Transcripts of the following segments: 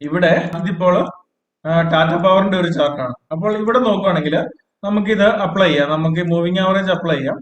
ഇവിടെ ഇതിപ്പോൾ ടാറ്റ പവറിന്റെ ഒരു ചാർട്ടാണ് അപ്പോൾ ഇവിടെ നോക്കുകയാണെങ്കിൽ നമുക്കിത് അപ്ലൈ ചെയ്യാം. നമുക്ക് മൂവിങ് ആവറേജ് അപ്ലൈ ചെയ്യാം.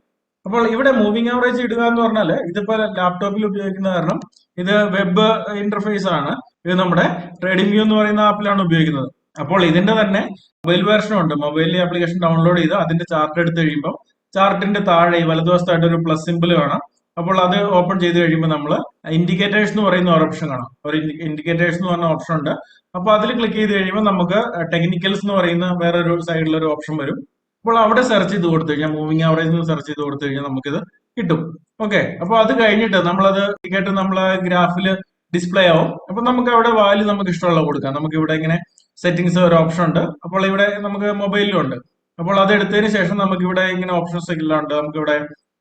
അപ്പോൾ ഇവിടെ മൂവിങ് ആവറേജ് ഇടുക എന്ന് പറഞ്ഞാൽ ഇതിപ്പോ ലാപ്ടോപ്പിൽ ഉപയോഗിക്കുന്ന കാരണം ഇത് വെബ് ഇന്റർഫേസ് ആണ്. ഇത് നമ്മുടെ ട്രേഡിംഗ് വ്യൂ എന്ന് പറയുന്ന ആപ്പിലാണ് ഉപയോഗിക്കുന്നത്. അപ്പോൾ ഇതിന്റെ തന്നെ മൊബൈൽ വേർഷൻ ഉണ്ട്. മൊബൈലിൽ ആപ്ലിക്കേഷൻ ഡൗൺലോഡ് ചെയ്ത് അതിന്റെ ചാർട്ട് എടുത്ത് കഴിയുമ്പോൾ ചാർട്ടിന്റെ താഴെ വലതുവശത്തായിട്ട് ഒരു പ്ലസ് സിമ്പിൾ കാണാം. അപ്പോൾ അത് ഓപ്പൺ ചെയ്ത് കഴിയുമ്പോൾ നമ്മൾ ഇൻഡിക്കേറ്റേഴ്സ് എന്ന് പറയുന്ന ഒരു ഓപ്ഷൻ കാണാം. ഒരു ഇൻഡിക്കേറ്റേഴ്സ് എന്ന് പറഞ്ഞ ഓപ്ഷൻ ഉണ്ട്. അപ്പോൾ അതിൽ ക്ലിക്ക് ചെയ്ത് കഴിയുമ്പോൾ നമുക്ക് ടെക്നിക്കൽസ് എന്ന് പറയുന്ന വേറൊരു സൈഡിൽ ഒരു ഓപ്ഷൻ വരും. അപ്പോൾ അവിടെ സെർച്ച് ചെയ്ത് കൊടുത്തു കഴിഞ്ഞാൽ മൂവിങ് ആവറേജ് എന്ന് സെർച്ച് ചെയ്ത് കൊടുത്തു കഴിഞ്ഞാൽ നമുക്കിത് കിട്ടും. ഓക്കെ അപ്പോൾ അത് കഴിഞ്ഞിട്ട് നമ്മളത് കേട്ട് നമ്മൾ ഗ്രാഫിൽ ഡിസ്പ്ലേ ആവും. അപ്പൊ നമുക്ക് അവിടെ വാല്യൂ നമുക്ക് ഇഷ്ടമുള്ള കൊടുക്കാം. നമുക്ക് ഇവിടെ ഇങ്ങനെ സെറ്റിംഗ്സ് ഒരു ഓപ്ഷൻ ഉണ്ട്. അപ്പോൾ ഇവിടെ നമുക്ക് മൊബൈലിലും ഉണ്ട്. അപ്പോൾ അത് എടുത്തതിന് ശേഷം നമുക്ക് ഇവിടെ ഇങ്ങനെ ഓപ്ഷൻസ് എല്ലാം ഉണ്ട് നമുക്ക് ഇവിടെ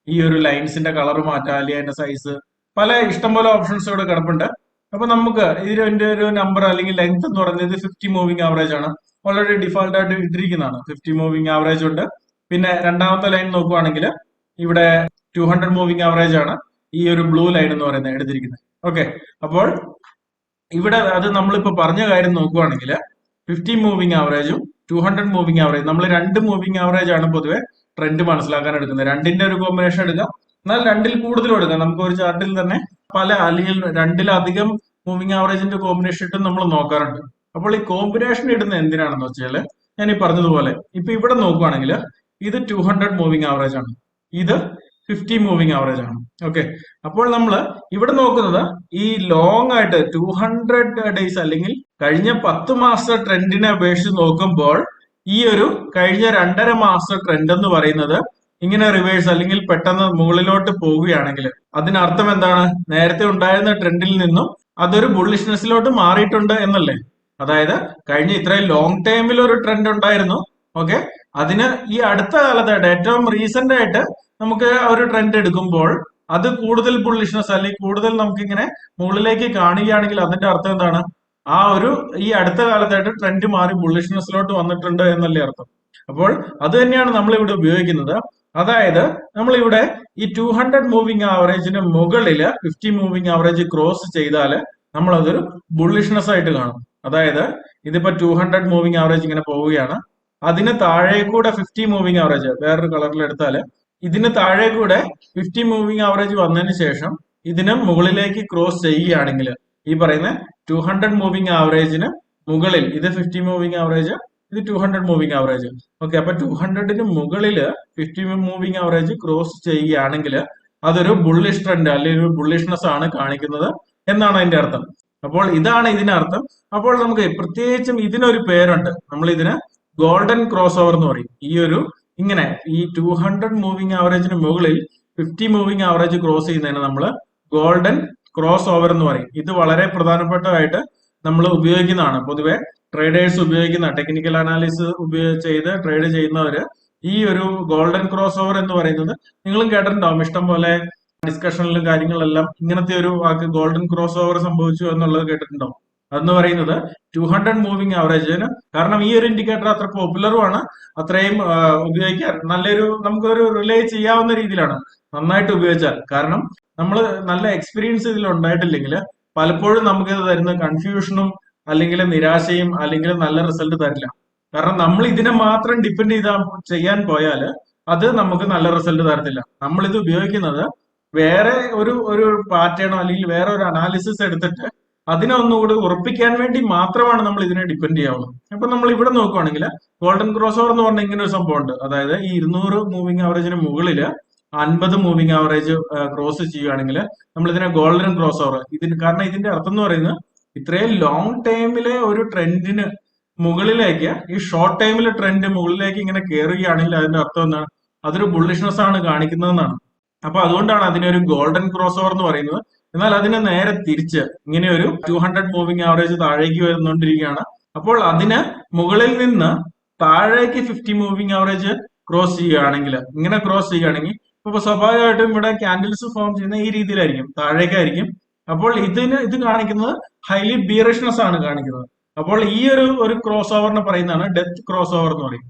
ഈ ഒരു ലൈൻസിന്റെ കളർ മാറ്റാം അല്ലെങ്കിൽ അതിന്റെ സൈസ് പല ഇഷ്ടംപോലെ ഓപ്ഷൻസ് ഇവിടെ കിടപ്പുണ്ട്. അപ്പൊ നമുക്ക് ഇതിന്റെ ഒരു നമ്പർ അല്ലെങ്കിൽ ലെങ്ത് എന്ന് പറയുന്നത് ഫിഫ്റ്റി മൂവിംഗ് ആവറേജ് ആണ്. ഓൾറെഡി ഡിഫോൾട്ട് ആയിട്ട് ഇട്ടിരിക്കുന്നതാണ്. ഫിഫ്റ്റി മൂവിംഗ് ആവറേജ് ഉണ്ട്. പിന്നെ രണ്ടാമത്തെ ലൈൻ നോക്കുവാണെങ്കിൽ ഇവിടെ ടു ഹൺഡ്രഡ് മൂവിംഗ് ആവറേജ് ആണ് ഈ ഒരു ബ്ലൂ ലൈൻ എന്ന് പറയുന്നത് എടുത്തിരിക്കുന്നത്. ഓക്കെ അപ്പോൾ ഇവിടെ അത് നമ്മളിപ്പോ പറഞ്ഞ കാര്യം നോക്കുവാണെങ്കിൽ ഫിഫ്റ്റി മൂവിംഗ് ആവറേജും ടു ഹൺഡ്രഡ് മൂവിംഗ് ആവറേജ് നമ്മൾ രണ്ട് മൂവിംഗ് ആവറേജ് ആണ് പൊതുവെ ട്രെൻഡ് മനസ്സിലാക്കാൻ എടുക്കുന്നത്. രണ്ടിന്റെ ഒരു കോമ്പിനേഷൻ എടുക്കാം. എന്നാൽ രണ്ടിൽ കൂടുതലും എടുക്കാം. നമുക്ക് ഒരു ചാർട്ടിൽ തന്നെ പല അല്ലെങ്കിൽ രണ്ടിലധികം മൂവിങ് ആവറേജിന്റെ കോമ്പിനേഷൻ ഇട്ടും നമ്മൾ നോക്കാറുണ്ട്. അപ്പോൾ ഈ കോമ്പിനേഷൻ ഇടുന്നത് എന്തിനാണെന്ന് വെച്ചാൽ ഞാൻ ഈ പറഞ്ഞതുപോലെ ഇപ്പൊ ഇവിടെ നോക്കുവാണെങ്കിൽ ഇത് ടു ഹൺഡ്രഡ് മൂവിങ് ആവറേജ് ആണ്. ഇത് ഫിഫ്റ്റി മൂവിങ് ആവറേജ് ആണ്. ഓക്കെ അപ്പോൾ നമ്മൾ ഇവിടെ നോക്കുന്നത് ഈ ലോങ് ആയിട്ട് ടു ഹൺഡ്രഡ് ഡേയ്സ് അല്ലെങ്കിൽ കഴിഞ്ഞ പത്ത് മാസത്തെ ട്രെൻഡിനെ അപേക്ഷിച്ച് നോക്കുമ്പോൾ ഈ ഒരു കഴിഞ്ഞ രണ്ടര മാസം ട്രെൻഡ് എന്ന് പറയുന്നത് ഇങ്ങനെ റിവേഴ്സ് അല്ലെങ്കിൽ പെട്ടെന്ന് മുകളിലോട്ട് പോവുകയാണെങ്കിൽ അതിനർത്ഥം എന്താണ്? നേരത്തെ ഉണ്ടായിരുന്ന ട്രെൻഡിൽ നിന്നും അതൊരു ബുള്ളിഷ്നെസ്സിലോട്ട് മാറിയിട്ടുണ്ട് എന്നല്ലേ? അതായത് കഴിഞ്ഞ ഇത്രയും ലോങ് ടൈമിൽ ഒരു ട്രെൻഡ് ഉണ്ടായിരുന്നു. ഓക്കെ അതിന് ഈ അടുത്ത കാലത്തായിട്ട് ഏറ്റവും റീസെന്റ് ആയിട്ട് നമുക്ക് ഒരു ട്രെൻഡ് എടുക്കുമ്പോൾ അത് കൂടുതൽ ബുള്ളിഷ്നെസ് അല്ലെങ്കിൽ കൂടുതൽ നമുക്കിങ്ങനെ മുകളിലേക്ക് കാണുകയാണെങ്കിൽ അതിന്റെ അർത്ഥം എന്താണ്? ആ ഒരു ഈ അടുത്ത കാലത്തായിട്ട് ട്രെൻഡ് മാറി ബുള്ളിഷ്നെസ്സിലോട്ട് വന്നിട്ടുണ്ട് എന്നല്ലേ അർത്ഥം. അപ്പോൾ അത് തന്നെയാണ് നമ്മൾ ഇവിടെ ഉപയോഗിക്കുന്നത്. അതായത് നമ്മൾ ഇവിടെ ഈ ടു ഹൺഡ്രഡ് മൂവിംഗ് ആവറേജിന് മുകളിൽ ഫിഫ്റ്റി മൂവിംഗ് ആവറേജ് ക്രോസ് ചെയ്താൽ നമ്മൾ അതൊരു ബുള്ളിഷ്നെസ് ആയിട്ട് കാണും. അതായത് ഇതിപ്പോ ടു ഹൺഡ്രഡ് മൂവിംഗ് ആവറേജ് ഇങ്ങനെ പോവുകയാണ്. അതിന് താഴെ കൂടെ ഫിഫ്റ്റി മൂവിംഗ് ആവറേജ് വേറൊരു കളറിൽ എടുത്താൽ ഇതിന് താഴെ കൂടെ ഫിഫ്റ്റി മൂവിംഗ് ആവറേജ് വന്നതിന് ശേഷം ഇതിന് മുകളിലേക്ക് ക്രോസ് ചെയ്യുകയാണെങ്കിൽ ഈ പറയുന്ന ടു ഹൺഡ്രഡ് മൂവിങ് ആവറേജിന് മുകളിൽ ഇത് ഫിഫ്റ്റി മൂവിങ് ആവറേജ് ഇത് two hundred moving average okay അപ്പൊ ടു ഹൺഡ്രഡിന് മുകളിൽ ഫിഫ്റ്റി മൂവിങ് ആവറേജ് ക്രോസ് ചെയ്യുകയാണെങ്കിൽ അതൊരു ബുള്ളിഷ് ട്രെൻഡ് അല്ലെങ്കിൽ ഒരു ബുള്ളിഷ്നെസ് ആണ് കാണിക്കുന്നത് എന്നാണ് അതിന്റെ അർത്ഥം. അപ്പോൾ ഇതാണ് ഇതിനർത്ഥം അപ്പോൾ നമുക്ക് പ്രത്യേകിച്ചും ഇതിനൊരു പേരുണ്ട്. നമ്മൾ ഇതിന് ഗോൾഡൻ ക്രോസ് ഓവർ എന്ന് പറയും. ഈ ഒരു ഇങ്ങനെ ഈ ടു ഹൺഡ്രഡ് മൂവിങ് ആവറേജിന് മുകളിൽ ഫിഫ്റ്റി മൂവിങ് ആവറേജ് ക്രോസ് ചെയ്യുന്നതിന് നമ്മൾ ഗോൾഡൻ ക്രോസ് ഓവർ എന്ന് പറയും. ഇത് വളരെ പ്രധാനപ്പെട്ടതായിട്ട് നമ്മൾ ഉപയോഗിക്കുന്നതാണ്. പൊതുവെ ട്രേഡേഴ്സ് ഉപയോഗിക്കുന്ന ടെക്നിക്കൽ അനാലിസിസ് ഉപയോഗിച്ച് ചെയ്ത് ട്രേഡ് ചെയ്യുന്നവര് ഈ ഒരു ഗോൾഡൻ ക്രോസ് ഓവർ എന്ന് പറയുന്നത് നിങ്ങളും കേട്ടിട്ടുണ്ടാവും. ഇഷ്ടം പോലെ ഡിസ്കഷനിലും കാര്യങ്ങളെല്ലാം ഇങ്ങനത്തെ ഒരു വാക്ക് ഗോൾഡൻ ക്രോസ് ഓവർ സംഭവിച്ചു എന്നുള്ളത് കേട്ടിട്ടുണ്ടാവും. അതെന്ന് പറയുന്നത് ടു ഹൺഡ്രഡ് മൂവിംഗ് ആവറേജിന് കാരണം ഈ ഒരു ഇൻഡിക്കേറ്റർ അത്ര പോപ്പുലറുമാണ് അത്രയും ഉപയോഗിക്കാൻ നല്ലൊരു നമുക്കൊരു റിലേ ചെയ്യാവുന്ന രീതിയിലാണ് നന്നായിട്ട് ഉപയോഗിച്ചാൽ. കാരണം നമ്മൾ നല്ല എക്സ്പീരിയൻസ് ഇതിൽ ഉണ്ടായിട്ടില്ലെങ്കിൽ പലപ്പോഴും നമുക്ക് ഇത് തരുന്ന കൺഫ്യൂഷനും അല്ലെങ്കിൽ നിരാശയും അല്ലെങ്കിൽ നല്ല റിസൾട്ട് തരില്ല. കാരണം നമ്മൾ ഇതിനെ മാത്രം ഡിപ്പെൻഡ് ചെയ്താൽ ചെയ്യാൻ പോയാൽ അത് നമുക്ക് നല്ല റിസൾട്ട് തരത്തില്ല. നമ്മൾ ഇത് ഉപയോഗിക്കുന്നത് വേറെ ഒരു ഒരു പാറ്റേണോ അല്ലെങ്കിൽ വേറെ ഒരു അനാലിസിസ് എടുത്തിട്ട് അതിനെ ഒന്നുകൂടി ഉറപ്പിക്കാൻ വേണ്ടി മാത്രമാണ് നമ്മൾ ഇതിനെ ഡിപ്പെൻഡ് ചെയ്യാവുന്നത്. അപ്പൊ നമ്മൾ ഇവിടെ നോക്കുവാണെങ്കിൽ ഗോൾഡൻ ക്രോസ് ഓവർ എന്ന് പറഞ്ഞ ഇങ്ങനെ ഒരു സംഭവം ഉണ്ട് അതായത് ഈ ഇരുന്നൂറ് മൂവിങ് ആവറേജിന് മുകളിൽ അൻപത് മൂവിങ് ആവറേജ് ക്രോസ് ചെയ്യുകയാണെങ്കിൽ നമ്മൾ ഇതിനെ ഗോൾഡൻ ക്രോസ് ഓവർ ഇതിന് കാരണം ഇതിന്റെ അർത്ഥം എന്ന് പറയുന്നത് ഇത്രയും ലോങ് ടൈമിലെ ഒരു ട്രെൻഡിന് മുകളിലേക്ക് ഈ ഷോർട്ട് ടൈമിലെ ട്രെൻഡ് മുകളിലേക്ക് ഇങ്ങനെ കയറുകയാണെങ്കിൽ അതിന്റെ അർത്ഥം എന്താണ്? അതൊരു ബുള്ളിഷ്നെസ് ആണ് കാണിക്കുന്നതെന്നാണ്. അപ്പൊ അതുകൊണ്ടാണ് അതിനെ ഒരു ഗോൾഡൻ ക്രോസ് ഓവർ എന്ന് പറയുന്നത്. എന്നാൽ അതിനെ നേരെ തിരിച്ച് ഇങ്ങനെ ഒരു ടു ഹൺഡ്രഡ് മൂവിങ് ആവറേജ് താഴേക്ക് വരുന്നുകൊണ്ടിരിക്കുകയാണ് അപ്പോൾ അതിന് മുകളിൽ നിന്ന് താഴേക്ക് ഫിഫ്റ്റി മൂവിങ് ആവറേജ് ക്രോസ് ചെയ്യുകയാണെങ്കിൽ ഇങ്ങനെ ക്രോസ് ചെയ്യുകയാണെങ്കിൽ ഇപ്പൊ സ്വാഭാവികമായിട്ടും ഇവിടെ ക്യാൻഡിൽസ് ഫോം ചെയ്യുന്ന ഈ രീതിയിലായിരിക്കും താഴേക്കായിരിക്കും. അപ്പോൾ ഇതിന് ഇത് കാണിക്കുന്നത് ഹൈലി ബീറിഷ്നെസ് ആണ് കാണിക്കുന്നത്. അപ്പോൾ ഈ ഒരു ഒരു ക്രോസ് ഓവറിനെ പറയുന്നതാണ് ഡെത്ത് ക്രോസ് ഓവർ എന്ന് പറയും.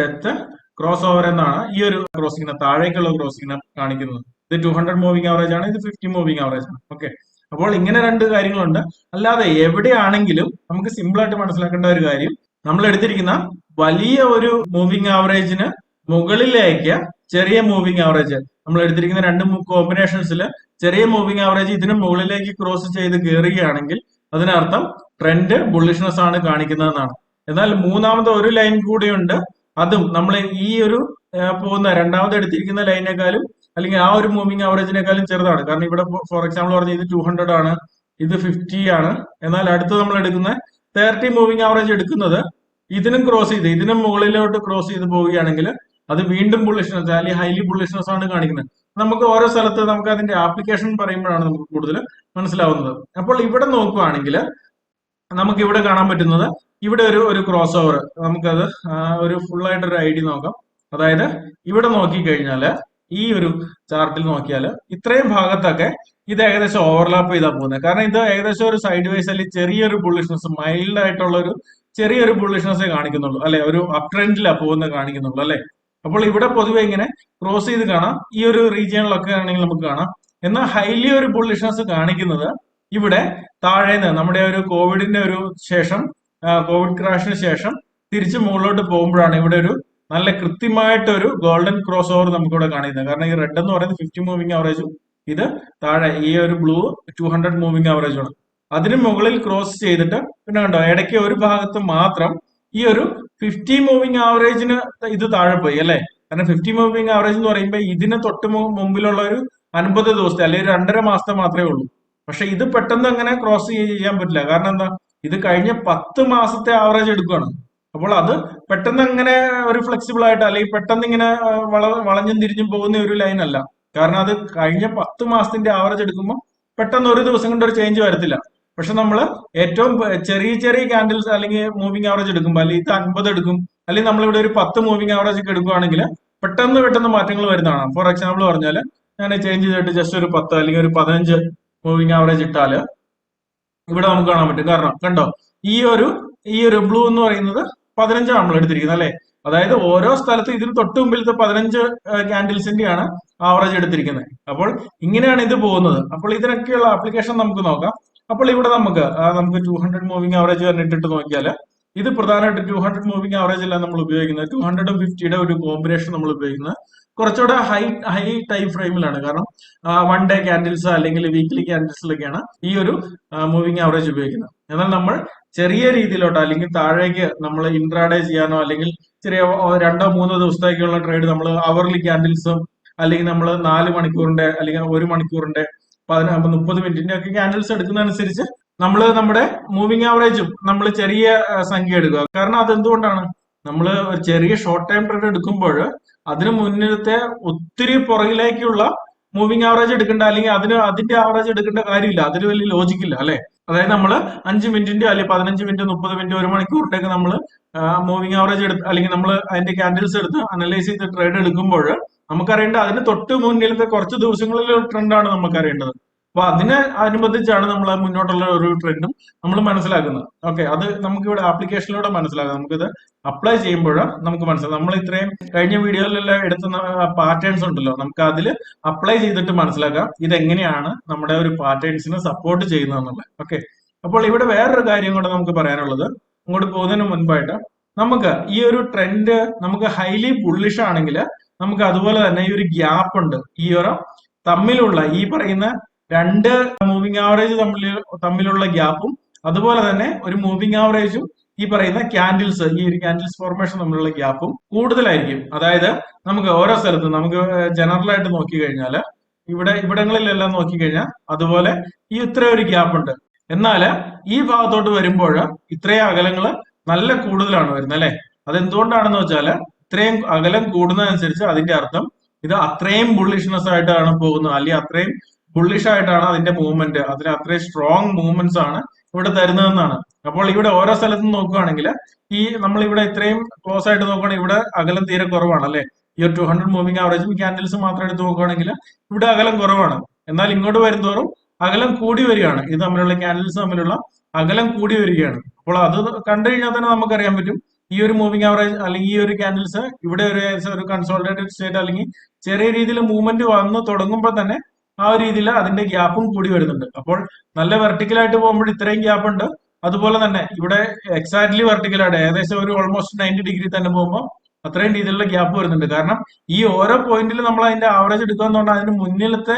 ഡെത്ത് ക്രോസ് ഓവർ എന്നാണ് ഈ ഒരു ക്രോസിങ്ങിനെ താഴേക്കുള്ള ക്രോസിങ്ങിനെ കാണിക്കുന്നത്. ഇത് ടു ഹൺഡ്രഡ് മൂവിംഗ് ആവറേജ് ആണ് ഇത് ഫിഫ്റ്റി മൂവിംഗ് ആവറേജ് ആണ്. ഓക്കെ അപ്പോൾ ഇങ്ങനെ രണ്ട് കാര്യങ്ങളുണ്ട്. അല്ലാതെ എവിടെയാണെങ്കിലും നമുക്ക് സിമ്പിൾ ആയിട്ട് മനസ്സിലാക്കേണ്ട ഒരു കാര്യം നമ്മൾ എടുത്തിരിക്കുന്ന വലിയ ഒരു മൂവിംഗ് ആവറേജിന് മുകളിലേക്ക് ചെറിയ മൂവിങ് ആവറേജ് നമ്മൾ എടുത്തിരിക്കുന്ന രണ്ട് കോമ്പിനേഷൻസിൽ ചെറിയ മൂവിങ് ആവറേജ് ഇതിന് മുകളിലേക്ക് ക്രോസ് ചെയ്ത് കയറുകയാണെങ്കിൽ അതിനർത്ഥം ട്രെൻഡ് ബുള്ളിഷ്നെസ് ആണ് കാണിക്കുന്നതെന്നാണ്. എന്നാൽ മൂന്നാമത്തെ ഒരു ലൈൻ കൂടിയുണ്ട്. അതും നമ്മൾ ഈ ഒരു പോകുന്ന രണ്ടാമത് എടുത്തിരിക്കുന്ന ലൈനേക്കാളും അല്ലെങ്കിൽ ആ ഒരു മൂവിങ് ആവറേജിനേക്കാളും ചെറുതാണ്. കാരണം ഇവിടെ ഫോർ എക്സാമ്പിൾ പറഞ്ഞ ഇത് ടു ഹൺഡ്രഡ് ആണ് ഇത് ഫിഫ്റ്റി ആണ്. എന്നാൽ അടുത്ത് നമ്മൾ എടുക്കുന്ന തേർട്ടി മൂവിങ് ആവറേജ് എടുക്കുന്നത് ഇതിനും ക്രോസ് ചെയ്ത് ഇതിനും മുകളിലോട്ട് ക്രോസ് ചെയ്ത് പോവുകയാണെങ്കിൽ അത് വീണ്ടും ബുള്ളിഷ്നെസ് അല്ലെങ്കിൽ ഹൈലി ബുള്ളിഷ്നെസ് ആണ് കാണിക്കുന്നത്. നമുക്ക് ഓരോ സ്ഥലത്ത് നമുക്ക് അതിന്റെ ആപ്ലിക്കേഷൻ പറയുമ്പോഴാണ് നമുക്ക് കൂടുതൽ മനസ്സിലാവുന്നത്. അപ്പോൾ ഇവിടെ നോക്കുകയാണെങ്കിൽ നമുക്ക് ഇവിടെ കാണാൻ പറ്റുന്നത് ഇവിടെ ഒരു ഒരു ക്രോസ് ഓവർ നമുക്കത് ഒരു ഫുൾ ആയിട്ട് ഒരു ഐഡിയ നോക്കാം. അതായത് ഇവിടെ നോക്കിക്കഴിഞ്ഞാൽ ഈ ഒരു ചാർട്ടിൽ നോക്കിയാൽ ഇത്രയും ഭാഗത്തൊക്കെ ഇത് ഏകദേശം ഓവർലാപ്പ് ചെയ്താൽ പോകുന്നത്. കാരണം ഇത് ഏകദേശം ഒരു സൈഡ് വൈസ് അല്ലെങ്കിൽ ചെറിയൊരു ബുള്ളിഷ്നസ് മൈൽഡ് ആയിട്ടുള്ള ഒരു ചെറിയൊരു ബുള്ളിഷ്നസ് കാണിക്കുന്നുള്ളൂ. അല്ലെ ഒരു അപ് ട്രെൻഡിലാണ് പോകുന്നത് കാണിക്കുന്നുള്ളൂ അല്ലെ? അപ്പോൾ ഇവിടെ പൊതുവെ ഇങ്ങനെ ക്രോസ് ചെയ്ത് കാണാം. ഈ ഒരു റീജിയനിലൊക്കെ ആണെങ്കിൽ നമുക്ക് കാണാം. എന്നാൽ ഹൈലി ഒരു ബുള്ളിഷ്നസ് കാണിക്കുന്നത് ഇവിടെ താഴേന്ന് നമ്മുടെ ഒരു കോവിഡിന്റെ ഒരു ശേഷം കോവിഡ് ക്രാഷിന് ശേഷം തിരിച്ച് മുകളിലോട്ട് പോകുമ്പോഴാണ് ഇവിടെ ഒരു നല്ല കൃത്യമായിട്ടൊരു ഗോൾഡൻ ക്രോസ് ഓവർ നമുക്കിവിടെ കാണിക്കുന്നത്. കാരണം ഈ റെഡ് എന്ന് പറയുന്നത് ഫിഫ്റ്റി മൂവിംഗ് ആവറേജും ഇത് താഴെ ഈ ഒരു ബ്ലൂ ടു ഹൺഡ്രഡ് മൂവിംഗ് ആവറേജുമാണ് അതിന് മുകളിൽ ക്രോസ് ചെയ്തിട്ട് പിന്നെ കണ്ടോ ഇടയ്ക്ക് ഒരു ഭാഗത്ത് മാത്രം ഈ ഒരു ഫിഫ്റ്റി മൂവിങ് ആവറേജിന് ഇത് താഴെ പോയി അല്ലെ? കാരണം ഫിഫ്റ്റി മൂവിങ് ആവറേജ് എന്ന് പറയുമ്പോൾ ഇതിന് തൊട്ട് മുമ്പിലുള്ള ഒരു അൻപത് ദിവസത്തെ അല്ലെങ്കിൽ രണ്ടര മാസത്തെ മാത്രമേ ഉള്ളൂ. പക്ഷെ ഇത് പെട്ടെന്ന് അങ്ങനെ ക്രോസ് ചെയ്യാൻ പറ്റില്ല. കാരണം എന്താ? ഇത് കഴിഞ്ഞ പത്ത് മാസത്തെ ആവറേജ് എടുക്കുകയാണ് അപ്പോൾ അത് പെട്ടെന്ന് അങ്ങനെ ഒരു ഫ്ലെക്സിബിൾ ആയിട്ട് അല്ലെങ്കിൽ പെട്ടെന്ന് ഇങ്ങനെ വള വളഞ്ഞും തിരിഞ്ഞും പോകുന്ന ഒരു ലൈൻ അല്ല. കാരണം അത് കഴിഞ്ഞ പത്ത് മാസത്തിന്റെ ആവറേജ് എടുക്കുമ്പോൾ പെട്ടെന്ന് ഒരു ദിവസം കൊണ്ട് ഒരു ചേഞ്ച് വരത്തില്ല. പക്ഷെ നമ്മൾ ഏറ്റവും ചെറിയ ചെറിയ ക്യാൻഡിൽസ് അല്ലെങ്കിൽ മൂവിംഗ് ആവറേജ് എടുക്കുമ്പോൾ അല്ലെങ്കിൽ ഇത് അൻപത് എടുക്കും അല്ലെങ്കിൽ നമ്മളിവിടെ ഒരു പത്ത് മൂവിംഗ് ആവറേജ് ഒക്കെ എടുക്കുകയാണെങ്കിൽ പെട്ടെന്ന് പെട്ടെന്ന് മാറ്റങ്ങൾ വരുന്നതാണ്. ഫോർ എക്സാമ്പിൾ പറഞ്ഞാൽ ഞാൻ ചേഞ്ച് ചെയ്തിട്ട് ജസ്റ്റ് ഒരു പത്ത് അല്ലെങ്കിൽ ഒരു പതിനഞ്ച് മൂവിംഗ് ആവറേജ് ഇട്ടാൽ ഇവിടെ നമുക്ക് കാണാൻ പറ്റും. കാരണം കണ്ടോ ഈ ഒരു ഈ ഒരു ബ്ലൂ എന്ന് പറയുന്നത് പതിനഞ്ചാണ് നമ്മൾ എടുത്തിരിക്കുന്നത് അല്ലെ? അതായത് ഓരോ സ്ഥലത്ത് ഇതിന് തൊട്ട് മുമ്പിലത്തെ പതിനഞ്ച് ക്യാൻഡിൽസിന്റെയാണ് ആവറേജ് എടുത്തിരിക്കുന്നത്. അപ്പോൾ ഇങ്ങനെയാണ് ഇത് പോകുന്നത്. അപ്പോൾ ഇതിനൊക്കെയുള്ള ആപ്ലിക്കേഷൻ നമുക്ക് നോക്കാം. അപ്പോൾ ഇവിടെ നമുക്ക് നമുക്ക് ടു ഹൺഡ്രഡ് മൂവിംഗ് ആവറേജ് തന്നെ ഇട്ടിട്ട് നോക്കിയാൽ ഇത് പ്രധാനമായിട്ട് ടു ഹൺഡ്രഡ് മൂവിംഗ് ആവറേജ് അല്ല നമ്മൾ ഉപയോഗിക്കുന്നത്. ടു ഹൺഡ്രഡും ഫിഫ്റ്റിയുടെ ഒരു കോമ്പിനേഷൻ നമ്മൾ ഉപയോഗിക്കുന്നത് കുറച്ചുകൂടെ ഹൈ ഹൈ ടൈം ഫ്രെയിമിലാണ് കാരണം വൺ ഡേ ക്യാൻഡിൽസ് അല്ലെങ്കിൽ വീക്ക്ലി ക്യാൻഡിൽസിലൊക്കെയാണ് ഈ ഒരു മൂവിംഗ് ആവറേജ് ഉപയോഗിക്കുന്നത്. എന്നാൽ നമ്മൾ ചെറിയ രീതിയിലോട്ടോ അല്ലെങ്കിൽ താഴേക്ക് നമ്മൾ ഇൻട്രാഡേ ചെയ്യാനോ അല്ലെങ്കിൽ ചെറിയ രണ്ടോ മൂന്നോ ദിവസത്തേക്കുള്ള ട്രേഡ് നമ്മൾ അവർലി ക്യാൻഡിൽസും അല്ലെങ്കിൽ നമ്മൾ നാല് മണിക്കൂറിന്റെ അല്ലെങ്കിൽ ഒരു മണിക്കൂറിന്റെ പതിനാ മുപ്പത് മിനിറ്റിന്റെ ഒക്കെ ക്യാൻഡിൽസ് എടുക്കുന്നതനുസരിച്ച് നമ്മൾ നമ്മുടെ മൂവിങ് ആവറേജും നമ്മൾ ചെറിയ സംഖ്യ എടുക്കുക. കാരണം അതെന്തുകൊണ്ടാണ്? നമ്മൾ ചെറിയ ഷോർട്ട് ടൈം ട്രേഡ് എടുക്കുമ്പോൾ അതിന് മുന്നിലത്തെ ഒത്തിരി പുറകിലേക്കുള്ള മൂവിങ് ആവറേജ് എടുക്കേണ്ട അല്ലെങ്കിൽ അതിന് അതിന്റെ ആവറേജ് എടുക്കേണ്ട കാര്യമില്ല. അതിന് വലിയ ലോജിക്കില്ല അല്ലെ? അതായത് നമ്മൾ അഞ്ച് മിനിറ്റിന്റെ അല്ലെങ്കിൽ പതിനഞ്ച് മിനിറ്റ് മുപ്പത് മിനിറ്റ് ഒരു മണിക്കൂറിലേക്ക് നമ്മൾ മൂവിങ് ആവറേജ് എടുത്ത് അല്ലെങ്കിൽ നമ്മൾ അതിന്റെ ക്യാൻഡിൽസ് എടുത്ത് അനലൈസ് ചെയ്ത് ട്രേഡ് എടുക്കുമ്പോൾ നമുക്കറിയേണ്ട അതിന് തൊട്ട് മുന്നിലത്തെ കുറച്ച് ദിവസങ്ങളിലെ ട്രെൻഡാണ് നമുക്കറിയേണ്ടത്. അപ്പൊ അതിനെ അനുബന്ധിച്ചാണ് നമ്മൾ മുന്നോട്ടുള്ള ഒരു ട്രെൻഡും നമ്മൾ മനസ്സിലാക്കുന്നത്. ഓക്കെ അത് നമുക്ക് ഇവിടെ ആപ്ലിക്കേഷനിലൂടെ മനസ്സിലാക്കാം. നമുക്കിത് അപ്ലൈ ചെയ്യുമ്പോൾ നമുക്ക് മനസ്സിലാക്കാം. നമ്മൾ ഇത്രയും കഴിഞ്ഞ വീഡിയോയിലെല്ലാം എടുത്ത പാറ്റേൺസ് ഉണ്ടല്ലോ നമുക്ക് അതിൽ അപ്ലൈ ചെയ്തിട്ട് മനസ്സിലാക്കാം ഇതെങ്ങനെയാണ് നമ്മുടെ ഒരു പാറ്റേൺസിനെ സപ്പോർട്ട് ചെയ്യുന്നതെന്നുള്ളത്. ഓക്കെ അപ്പോൾ ഇവിടെ വേറൊരു കാര്യം കൂടെ നമുക്ക് പറയാനുള്ളത്. അങ്ങോട്ട് പോകുന്നതിന് മുൻപായിട്ട് നമുക്ക് ഈ ഒരു ട്രെൻഡ് നമുക്ക് ഹൈലി ബുള്ളിഷ് ആണെങ്കിൽ നമുക്ക് അതുപോലെ തന്നെ ഈ ഒരു ഗ്യാപ്പ് ഉണ്ട്. ഈ ഒരു തമ്മിലുള്ള ഈ പറയുന്ന രണ്ട് മൂവിംഗ് ആവറേജ് തമ്മിൽ തമ്മിലുള്ള ഗ്യാപ്പും അതുപോലെ തന്നെ ഒരു മൂവിംഗ് ആവറേജും ഈ പറയുന്ന ക്യാൻഡിൽസ് ഈ ഒരു ക്യാൻഡിൽസ് ഫോർമേഷൻ തമ്മിലുള്ള ഗ്യാപ്പും കൂടുതലായിരിക്കും. അതായത് നമുക്ക് ഓരോ സ്ഥലത്തും നമുക്ക് ജനറൽ ആയിട്ട് നോക്കി കഴിഞ്ഞാൽ ഇവിടെ ഇവിടങ്ങളിലെല്ലാം നോക്കി കഴിഞ്ഞാൽ അതുപോലെ ഈ ഇത്ര ഒരു ഗ്യാപ്പ് ഉണ്ട്. എന്നാൽ ഈ ഭാഗത്തോട്ട് വരുമ്പോൾ ഇത്രയും അകലങ്ങൾ നല്ല കൂടുതലാണ് വരുന്നത് അല്ലെ? അതെന്തുകൊണ്ടാണെന്ന് വെച്ചാൽ ഇത്രയും അകലം കൂടുന്നതനുസരിച്ച് അതിന്റെ അർത്ഥം ഇത് അത്രയും ബുള്ളിഷ്നെസ് ആയിട്ടാണ് പോകുന്നത്. അല്ലെങ്കിൽ അത്രയും ബുള്ളിഷ് ആയിട്ടാണ് അതിന്റെ മൂവ്മെന്റ് അതിന് അത്രയും സ്ട്രോങ് മൂവ്മെന്റ്സ് ആണ് ഇവിടെ തരുന്നതെന്നാണ്. അപ്പോൾ ഇവിടെ ഓരോ സ്ഥലത്തും നോക്കുകയാണെങ്കിൽ ഈ നമ്മൾ ഇവിടെ ഇത്രയും ക്ലോസ് ആയിട്ട് നോക്കുകയാണെങ്കിൽ ഇവിടെ അകലം തീരെ കുറവാണ് അല്ലെ? ഈ ഒരു ടു ഹൺഡ്രഡ് മൂവിംഗ് ആവറേജും ക്യാൻഡിൽസ് മാത്രം എടുത്ത് നോക്കുകയാണെങ്കിൽ ഇവിടെ അകലം കുറവാണ്. എന്നാൽ ഇങ്ങോട്ട് വരുന്തോറും അകലം കൂടി വരികയാണ്. ഇത് തമ്മിലുള്ള ക്യാൻഡിൽസ് തമ്മിലുള്ള അകലം കൂടി വരികയാണ്. അപ്പോൾ അത് കണ്ടു കഴിഞ്ഞാൽ തന്നെ നമുക്കറിയാൻ പറ്റും ഈ ഒരു മൂവിങ് ആവറേജ് അല്ലെങ്കിൽ ഈ ഒരു ക്യാൻഡിൽസ് ഇവിടെ ഒരു ഒരു കൺസോൾട്ടേറ്റഡ് സ്റ്റേറ്റ് അല്ലെങ്കിൽ ചെറിയ രീതിയിൽ മൂവ്മെന്റ് വന്ന് തുടങ്ങുമ്പോൾ തന്നെ ആ ഒരു രീതിയിൽ അതിന്റെ ഗ്യാപ്പും കൂടി വരുന്നുണ്ട്. അപ്പോൾ നല്ല വെർട്ടിക്കലായിട്ട് പോകുമ്പോൾ ഇത്രയും ഗ്യാപ്പ് ഉണ്ട്. അതുപോലെ തന്നെ ഇവിടെ എക്സാക്ട്ലി വെർട്ടിക്കലായിട്ട് ഏകദേശം ഒരു ഓൾമോസ്റ്റ് നയന്റി ഡിഗ്രി തന്നെ പോകുമ്പോൾ അത്രയും രീതിയിലുള്ള ഗ്യാപ്പ് വരുന്നുണ്ട്. കാരണം ഈ ഓരോ പോയിന്റിൽ നമ്മൾ അതിന്റെ ആവറേജ് എടുക്കുക എന്ന് പറഞ്ഞാൽ അതിന് മുന്നിലത്തെ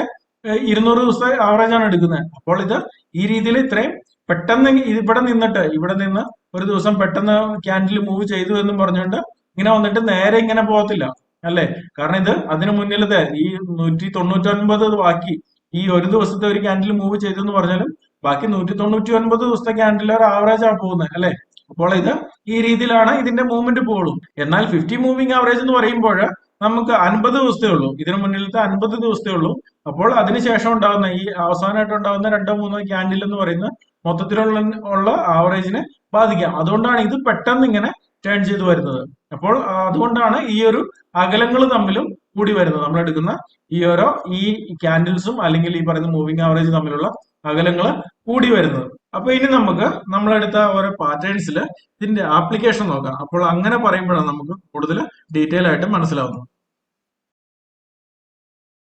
ഇരുന്നൂറ് ദിവസത്തെ ആവറേജ് ആണ് എടുക്കുന്നത്. അപ്പോൾ ഇത് ഈ രീതിയിൽ ഇത്രയും പെട്ടെന്ന് ഇവിടെ നിന്നിട്ട് ഇവിടെ നിന്ന് ഒരു ദിവസം പെട്ടെന്ന് ക്യാൻഡിൽ മൂവ് ചെയ്തു എന്നും പറഞ്ഞുകൊണ്ട് ഇങ്ങനെ വന്നിട്ട് നേരെ ഇങ്ങനെ പോകത്തില്ല അല്ലേ? കാരണം ഇത് അതിനു മുന്നിലത്തെ ഈ നൂറ്റി തൊണ്ണൂറ്റൊൻപത് ബാക്കി ഈ ഒരു ദിവസത്തെ ഒരു ക്യാൻഡിൽ മൂവ് ചെയ്തു എന്ന് പറഞ്ഞാലും ബാക്കി നൂറ്റി തൊണ്ണൂറ്റി ഒൻപത് ദിവസത്തെ ക്യാൻഡിൽ ഒരു ആവറേജ് ആണ് പോകുന്നത് അല്ലെ? അപ്പോൾ ഇത് ഈ രീതിയിലാണ് ഇതിന്റെ മൂവ്മെന്റ് പോകുള്ളൂ. എന്നാൽ ഫിഫ്റ്റി മൂവിങ് ആവറേജ് എന്ന് പറയുമ്പോൾ നമുക്ക് അൻപത് ദിവസത്തേ ഉള്ളൂ. ഇതിന് മുന്നിലത്തെ അൻപത് ദിവസത്തേ ഉള്ളൂ. അപ്പോൾ അതിനുശേഷം ഉണ്ടാകുന്ന ഈ അവസാനമായിട്ട് ഉണ്ടാകുന്ന രണ്ടോ മൂന്നോ ക്യാൻഡിൽ എന്ന് പറയുന്ന മൊത്തത്തിലുള്ള ഉള്ള ആവറേജിനെ ബാധിക്കാം. അതുകൊണ്ടാണ് ഇത് പെട്ടെന്ന് ഇങ്ങനെ ടേൺ ചെയ്ത് വരുന്നത്. അപ്പോൾ അതുകൊണ്ടാണ് ഈ ഒരു അകലങ്ങൾ തമ്മിലും കൂടി വരുന്നത്. നമ്മൾ എടുക്കുന്ന ഈ ഓരോ ഈ ക്യാൻഡിൽസും അല്ലെങ്കിൽ ഈ പറയുന്ന മൂവിങ് ആവറേജ് തമ്മിലുള്ള അകലങ്ങൾ കൂടി വരുന്നത്. അപ്പൊ ഇനി നമുക്ക് നമ്മളെടുത്ത ഓരോ പാറ്റേൺസിൽ ഇതിന്റെ ആപ്ലിക്കേഷൻ നോക്കാം. അപ്പോൾ അങ്ങനെ പറയുമ്പോഴാണ് നമുക്ക് കൂടുതൽ ഡീറ്റെയിൽ ആയിട്ട് മനസ്സിലാവുന്നത്.